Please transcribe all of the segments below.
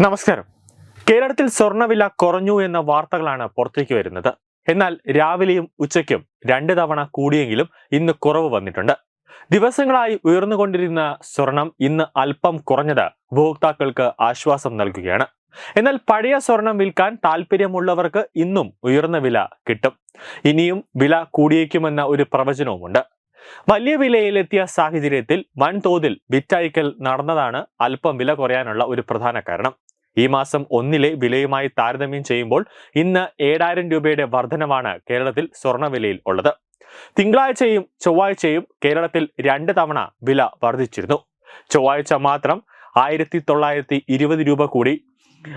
നമസ്കാരം. കേരളത്തിൽ സ്വർണവില കുറഞ്ഞു എന്ന വാർത്തകളാണ് പുറത്തേക്ക് വരുന്നത്. എന്നാൽ രാവിലെയും ഉച്ചയ്ക്കും രണ്ട് തവണ കൂടിയെങ്കിലും ഇന്ന് കുറവ് വന്നിട്ടുണ്ട്. ദിവസങ്ങളായി ഉയർന്നുകൊണ്ടിരുന്ന സ്വർണം ഇന്ന് അല്പം കുറഞ്ഞത് ഉപഭോക്താക്കൾക്ക് ആശ്വാസം നൽകുകയാണ്. എന്നാൽ പഴയ സ്വർണം വിൽക്കാൻ താല്പര്യമുള്ളവർക്ക് ഇന്നും ഉയർന്ന വില കിട്ടും. ഇനിയും വില കൂടിയേക്കുമെന്ന ഒരു പ്രവചനവുമുണ്ട്. വലിയ വിലയിലെത്തിയ സാഹചര്യത്തിൽ വൻതോതിൽ വിറ്റയക്കൽ നടന്നതാണ് അല്പം വില കുറയാനുള്ള ഒരു പ്രധാന കാരണം. ഈ മാസം ഒന്നിലെ വിലയുമായി താരതമ്യം ചെയ്യുമ്പോൾ ഇന്ന് ഏഴായിരം രൂപയുടെ വർധനവാണ് കേരളത്തിൽ സ്വർണവിലയിൽ ഉള്ളത്. തിങ്കളാഴ്ചയും ചൊവ്വാഴ്ചയും കേരളത്തിൽ രണ്ട് തവണ വില വർദ്ധിച്ചിരുന്നു ചൊവ്വാഴ്ച മാത്രം ആയിരത്തി തൊള്ളായിരത്തി ഇരുപത് രൂപ കൂടി.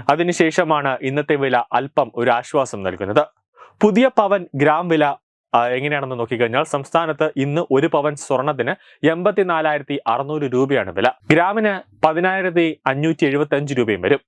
അതിനുശേഷമാണ് ഇന്നത്തെ വില അല്പം ഒരു ആശ്വാസം നൽകുന്നത്. പുതിയ പവൻ ഗ്രാം വില എങ്ങനെയാണെന്ന് നോക്കിക്കഴിഞ്ഞാൽ സംസ്ഥാനത്ത് ഇന്ന് ഒരു പവൻ സ്വർണത്തിന് എൺപത്തിനാലായിരത്തി അറുന്നൂറ് രൂപയാണ് വില. ഗ്രാമിന് പതിനായിരത്തി അഞ്ഞൂറ്റി എഴുപത്തി അഞ്ച് രൂപയും വരും.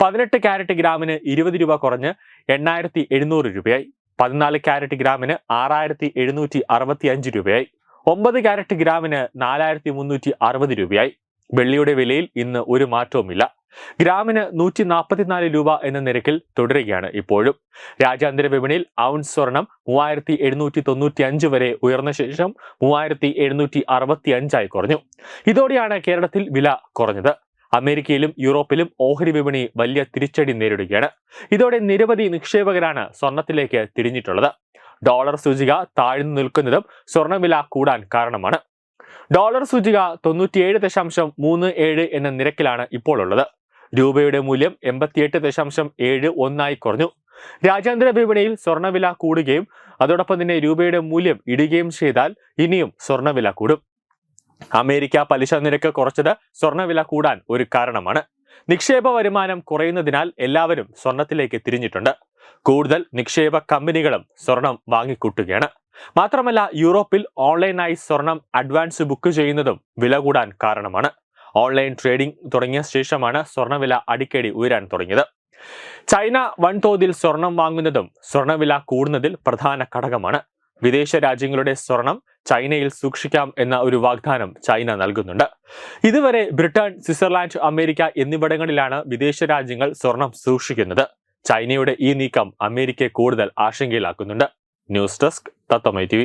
പതിനെട്ട് ക്യാരറ്റ് ഗ്രാമിന് ഇരുപത് രൂപ കുറഞ്ഞ് എണ്ണായിരത്തി എഴുന്നൂറ് രൂപയായി. പതിനാല് ക്യാരറ്റ് ഗ്രാമിന് ആറായിരത്തി എഴുന്നൂറ്റി അറുപത്തി അഞ്ച് രൂപയായി. ഒമ്പത് ക്യാരറ്റ് ഗ്രാമിന് നാലായിരത്തി മുന്നൂറ്റി അറുപത് രൂപയായി. വെള്ളിയുടെ വിലയിൽ ഇന്ന് ഒരു മാറ്റവുമില്ല. ഗ്രാമിന് നൂറ്റി നാൽപ്പത്തിനാല് രൂപ എന്ന നിരക്കിൽ തുടരുകയാണ് ഇപ്പോഴും. രാജ്യാന്തര വിപണിയിൽ ഔൺസ് സ്വർണം മൂവായിരത്തി എഴുന്നൂറ്റി തൊണ്ണൂറ്റി അഞ്ച് വരെ ഉയർന്ന ശേഷം മൂവായിരത്തി എഴുന്നൂറ്റി അറുപത്തി അഞ്ചായി കുറഞ്ഞു. ഇതോടെയാണ് കേരളത്തിൽ വില കുറഞ്ഞത്. അമേരിക്കയിലും യൂറോപ്പിലും ഓഹരി വിപണി വലിയ തിരിച്ചടി നേരിടുകയാണ്. ഇതോടെ നിരവധി നിക്ഷേപകരാണ് സ്വർണത്തിലേക്ക് തിരിഞ്ഞിട്ടുള്ളത്. ഡോളർ സൂചിക താഴ്ന്നു നിൽക്കുന്നതും സ്വർണവില കൂടാൻ കാരണമാണ്. ഡോളർ സൂചിക തൊണ്ണൂറ്റിയേഴ് ദശാംശം മൂന്ന് ഏഴ് എന്ന നിരക്കിലാണ് ഇപ്പോൾ ഉള്ളത് രൂപയുടെ മൂല്യം എൺപത്തിയെട്ട് ദശാംശം ഏഴ് ഒന്നായി കുറഞ്ഞു. രാജ്യാന്തര വിപണിയിൽ സ്വർണവില കൂടുകയും അതോടൊപ്പം തന്നെ രൂപയുടെ മൂല്യം ഇടുകയും ചെയ്താൽ ഇനിയും സ്വർണവില കൂടും. അമേരിക്ക പലിശ നിരക്ക് കുറച്ചത് സ്വർണവില കൂടാൻ ഒരു കാരണമാണ്. നിക്ഷേപ വരുമാനം കുറയുന്നതിനാൽ എല്ലാവരും സ്വർണത്തിലേക്ക് തിരിഞ്ഞിട്ടുണ്ട്. കൂടുതൽ നിക്ഷേപ കമ്പനികളും സ്വർണം വാങ്ങിക്കൂട്ടുകയാണ്. മാത്രമല്ല യൂറോപ്പിൽ ഓൺലൈനായി സ്വർണം അഡ്വാൻസ് ബുക്ക് ചെയ്യുന്നതും വില കൂടാൻ കാരണമാണ്. ഓൺലൈൻ ട്രേഡിംഗ് തുടങ്ങിയ ശേഷമാണ് സ്വർണവില അടിക്കടി ഉയരാൻ തുടങ്ങിയത്. ചൈന വൻതോതിൽ സ്വർണം വാങ്ങുന്നതും സ്വർണവില കൂടുന്നതിൽ പ്രധാന ഘടകമാണ്. വിദേശ രാജ്യങ്ങളുടെ സ്വർണം ചൈനയിൽ സൂക്ഷിക്കാം എന്ന ഒരു വാഗ്ദാനം ചൈന നൽകുന്നുണ്ട്. ഇതുവരെ ബ്രിട്ടൻ സ്വിറ്റ്സർലാൻഡ് അമേരിക്ക എന്നിവിടങ്ങളിലാണ് വിദേശ രാജ്യങ്ങൾ സ്വർണം സൂക്ഷിക്കുന്നത്. ചൈനയുടെ ഈ നീക്കം അമേരിക്കയെ കൂടുതൽ ആശങ്കയിലാക്കുന്നുണ്ട്. ന്യൂസ് ഡെസ്ക് തത്വമൈ ടി